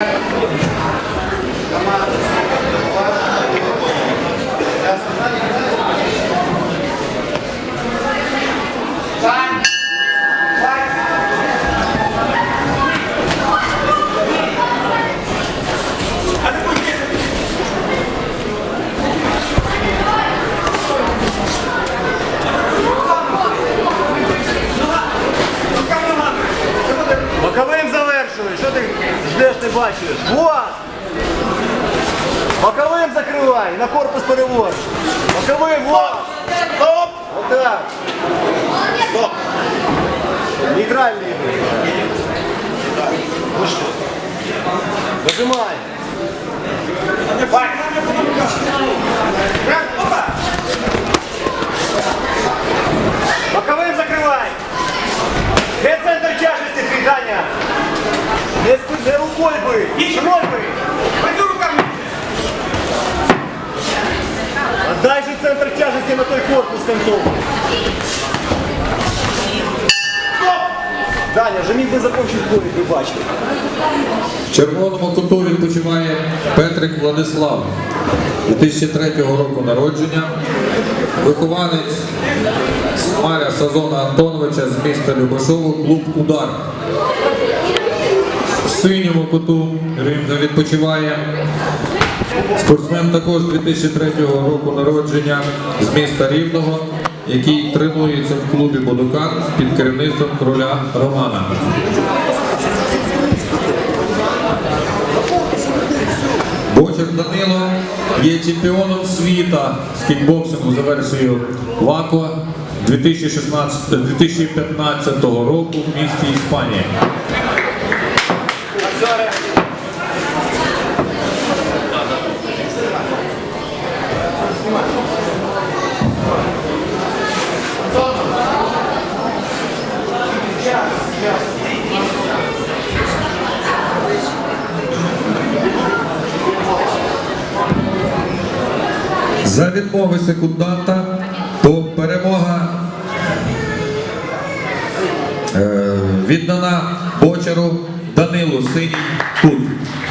Gracias. Не бачиш? Вот! Боковим закривай, на корпус перевод. Боковим, вот! Стоп! Отак. Стоп! Нейтральний. Ну що? Нажимай. Боковим не рукой би, спиной. Отдай же центр тяжести на той корпус концов. Даня, вже міг би закончити бой, ви бачите. В червоному куту відпочиває Петрик Владислав, 2003 року народження, вихованець Маря Сазона Антоновича з міста Любашово, клуб Удар. Синьому куту ринку відпочиває спортсмен також 2003 року народження з міста Рівного, який тренується в клубі Бодукан під керівництвом короля Романа. Бочер Данило є чемпіоном світа з кікбоксингу за версією ВАКО 2016 2015 року в місті Іспанія. За відмови секунданта, то перемога е, віддана Бочеру Danilo Cine tudo.